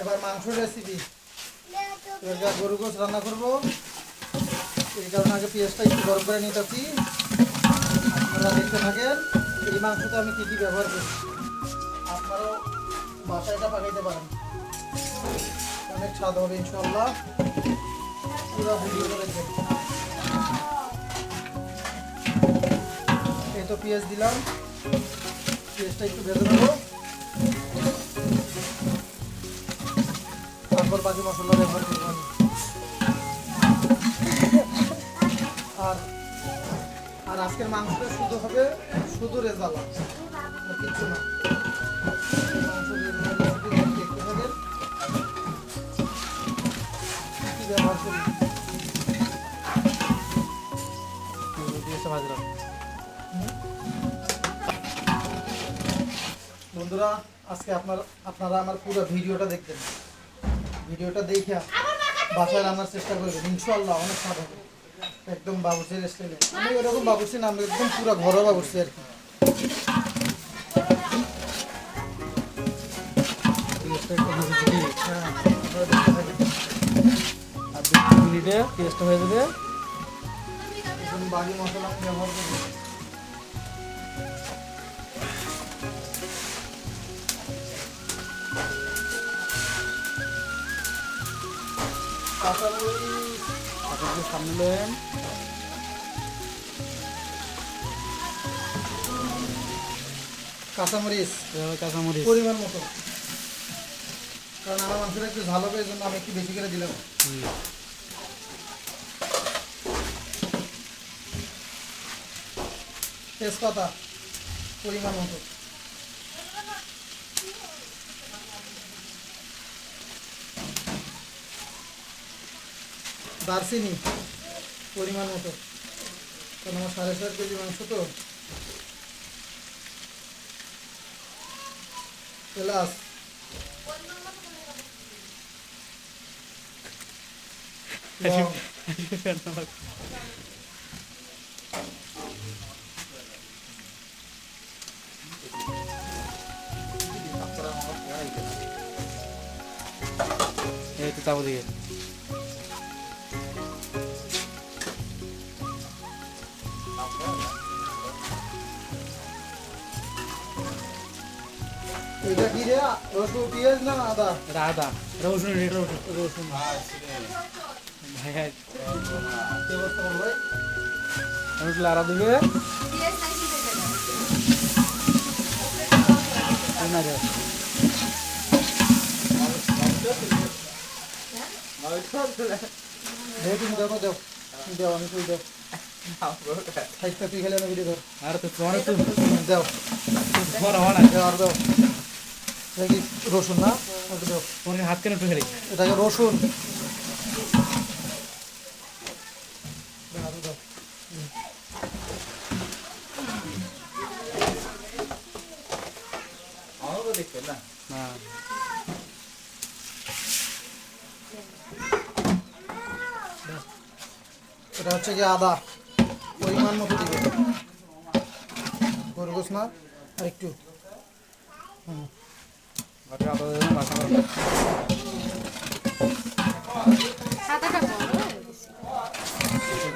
এবার মাংস রেসিপি এবার গরু গোস রান্না করব। এই কারণে আগে পেঁয়াজটা একটু গরম করে নিতেছি আপনারা দেখতে থাকেন এই মাংসটা আমি কী কী ব্যবহার করি। আপনারাও বাসায় এটা পাকাইতে পারেন। অনেক স্বাদ হবে ইনশাল্লাহ পুরো ভিডিওটা দেখবেন। এই তো পেঁয়াজ দিলাম। পেঁয়াজটা একটু ভেজে নেব। বাকি মশলা ব্যবহার করব আমি। আর আর আজকের মাংসটা শুধু হবে শুধু রেজালা কিচ্ছু না। ব্যবহার করি বন্ধুরা আজকে আপনার আপনারা আমার পুরো ভিডিওটা দেখবেন। ভিডিওটা দেখে বাসায় রান্নার চেষ্টা করবেন ইনশাল্লাহ অনেক স্বাদ হবে। একদম বাবুসির স্টাইলে আমি ওরকম বাবুসি না আমি একদম পুরো ঘরোয়া বাবুসি আর কি। হ্যাঁ। আর মিনিটে টেস্ট হয়ে যাবে। বাকি মশলা ব্যবহার করব। কাঁচামরিচ। সামনে কাঁচামরিচ। কাঁচামরিচ পরিমাণ মতো। কারণ আমার মাংসটা একটু ঝাল হবে এই জন্য আমি একটু বেশি করে দিলাম। তেজপাতা পরিমাণ মতো। দারচিনি পরিমাণ মতো। কারণ আমার সাড়ে চার কেজি মাংস তো। লং এই তো চাবো দিকে এটা কি রে? রসুন পেঁয়াজ না আদা? আদা। রসুন এটা রসুন। লাড়া দিবে না দেখো দেও দেও আমি তুই দেও। সাইজটা তুই খেলে আমি ভিডিও ধর। আর তো তোমার তো দেও। তোমার হওয়া না। দেও আর দেও। কি রসুন না? হাত কেন একটু খেলি এটাকে রসুন। না এটা হচ্ছে কি আদা। পরিমাণ মতো দিবে। খরগোশ না? আর একটু। হুম ঘরে আদা দেবেন বাসা করবেন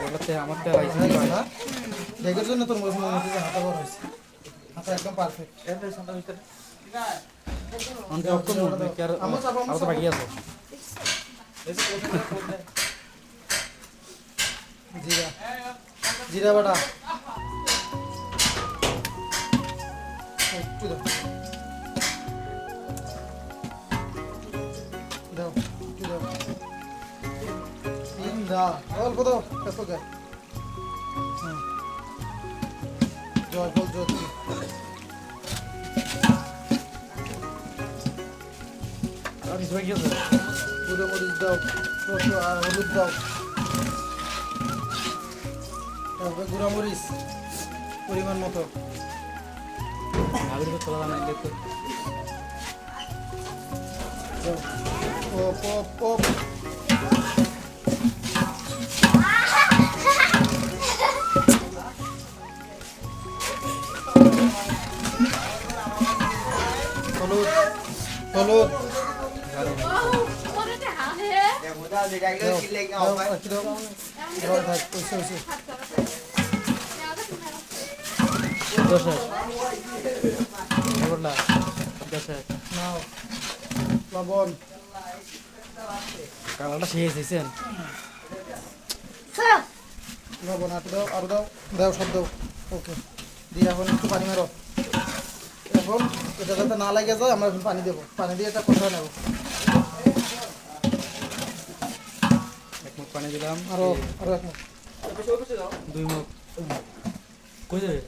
বলতে আমার তো রাইস হয়ে গেছে না দেখের জন্য তোর মনে হয়েছে একদম পারফেক্ট আমার আরও তো বাকি আছে জিরা বাটা দাও অল্প কত গায়ে হুম জয় ফল জ্যোতি আর হলুদ দাও তারপরে গুঁড়ো পরিমাণ মতো তো জানা দেখতে দাও ওপ দশ দশ নাও। লবণ কালারটা শেষ হয়েছেন লবণ আর দাও আরও দাও দাও সব দাও ওকে দিয়ে এখন একটু পানি মারো এখন এটা যাতে না লাগে যায় আমরা এখন পানি দেবো পানি দিয়ে এটা কোথায় নেব এক মুখ পানি দিলাম। আরও আরও। দুই মুখ কই যাবে?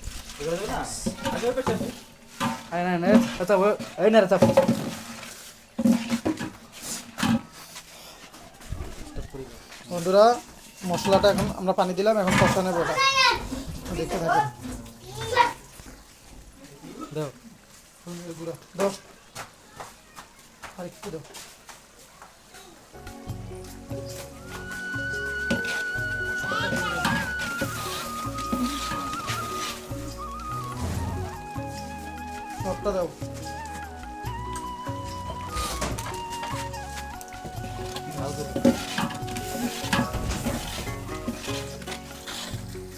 আরে না? না আচ্ছা এই না আচ্ছা বন্ধুরা মশলাটা এখন আমরা পানি দিলাম এখন কষা নেব এটা। দেখতে থাকেন দাও। দাও আর একটু দাও। সবটা দাও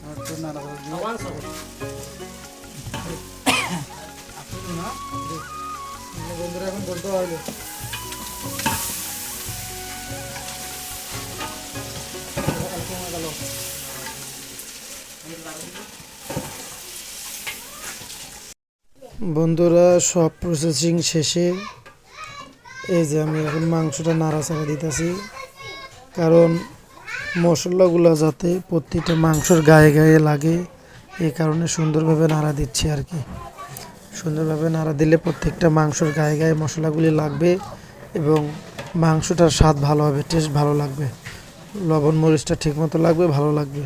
আর একটু নাড়াচাড়া দিয়ে বন্ধুরা এখন বলতে পারবে গেল বন্ধুরা, সব প্রসেসিং শেষে এই যে আমি এখন মাংসটা নাড়াচাড়া দিতেছি। কারণ মশলাগুলো যাতে প্রত্যেকটা মাংসর গায়ে গায়ে লাগে এই কারণে সুন্দরভাবে নাড়া দিচ্ছি আর কি। সুন্দরভাবে নাড়া দিলে প্রত্যেকটা মাংসর গায়ে গায়ে মশলাগুলি লাগবে এবং মাংসটার স্বাদ ভালো হবে টেস্ট ভালো লাগবে। লবণ, মরিচটা ঠিকমতো লাগবে, ভালো লাগবে।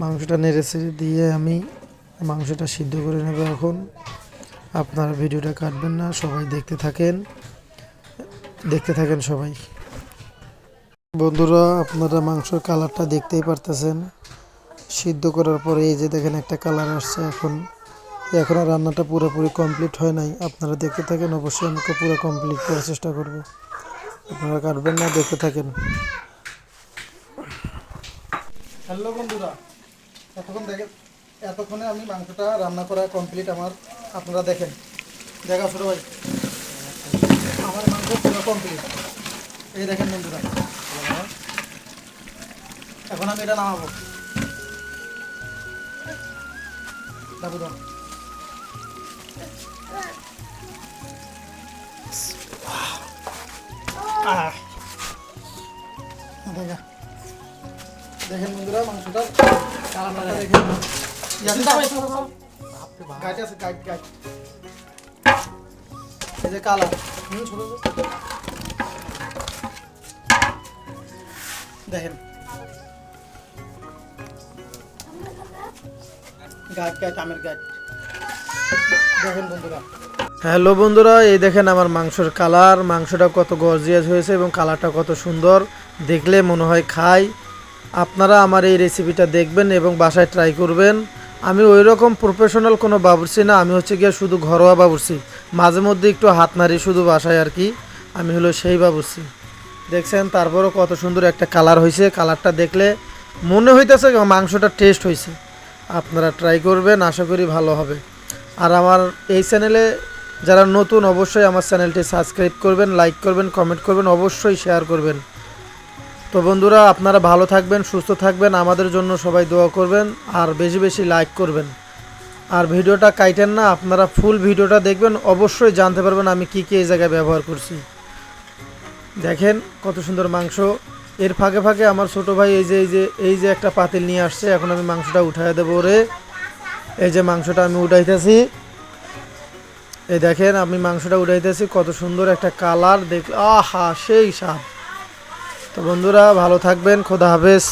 মাংসটা নেড়ে দিয়ে আমি মাংসটা সিদ্ধ করে নেব এখন। আপনারা ভিডিওটা কাটবেন না, সবাই দেখতে থাকেন। দেখতে থাকেন সবাই। বন্ধুরা, আপনারা মাংসের কালারটা দেখতেই পারতেছেন। সিদ্ধ করার পরে এই যে দেখেন একটা কালার আসছে এখন। এখন আর রান্নাটা পুরোপুরি কমপ্লিট হয় নাই। আপনারা দেখতে থাকেন, অবশ্যই আমাকে পুরো কমপ্লিট করার চেষ্টা করব। আপনারা কাটবেন না, দেখতে থাকেন। হ্যালো বন্ধুরা, এতক্ষণ দেখে এতক্ষণে আমি মাংসটা রান্না করা কমপ্লিট আমার আপনারা দেখেন। দেখা ছোটো ভাই আমার মাংস পুরো কমপ্লিট এই দেখেন বন্ধুরা। এখন আমি এটা নামাবো। দেখেন বন্ধুরা, মাংসটা। দেখেন। এই। দেখেন। হ্যালো বন্ধুরা, এই দেখেন আমার মাংসের কালার। মাংসটা কত গর্জিয়াস হয়েছে এবং কালারটা কত সুন্দর। দেখলে মনে হয় খাই। আপনারা আমার এই রেসিপিটা দেখবেন এবং বাসায় ট্রাই করবেন। আমি ওই রকম প্রফেশনাল কোনো বাবুর্চি না, আমি হচ্ছে গিয়ে শুধু ঘরোয়া বাবুর্চি। মাঝে মধ্যে একটু হাত নাড়ি শুধু বাসায় আর কি, আমি হলো সেই বাবুর্চি। দেখছেন, তারপরও কত সুন্দর একটা কালার হয়েছে কালারটা দেখলে মনে হইতেছে মাংসটা টেস্ট হয়েছে আপনারা ট্রাই করবেন, আশা করি ভালো হবে। আর আমার এই চ্যানেলে যারা নতুন, অবশ্যই আমার চ্যানেলটি সাবস্ক্রাইব করবেন লাইক করবেন কমেন্ট করবেন, অবশ্যই শেয়ার করবেন। তো বন্ধুরা, আপনারা ভালো থাকবেন, সুস্থ থাকবেন, আমাদের জন্য সবাই দোয়া করবেন, আর বেশি বেশি লাইক করবেন। আর ভিডিওটা কাইটেন না, আপনারা ফুল ভিডিওটা দেখবেন, অবশ্যই জানতে পারবেন আমি কি কি এই জায়গায় ব্যবহার করছি। দেখেন কত সুন্দর মাংস। এর ফাঁকে ফাঁকে আমার ছোট ভাই এই যে এই যে এই যে একটা পাতিল নিয়ে আসছে, এখন আমি মাংসটা উঠাই দেবো রে এই যে মাংসটা আমি উঠাইতেছি। এই দেখেন আমি মাংসটা উঠাইতেছি, কত সুন্দর একটা কালার দেখ আহা, সেই স্বাদ। তো বন্ধুরা ভালো থাকবেন খোদা হাফেজ।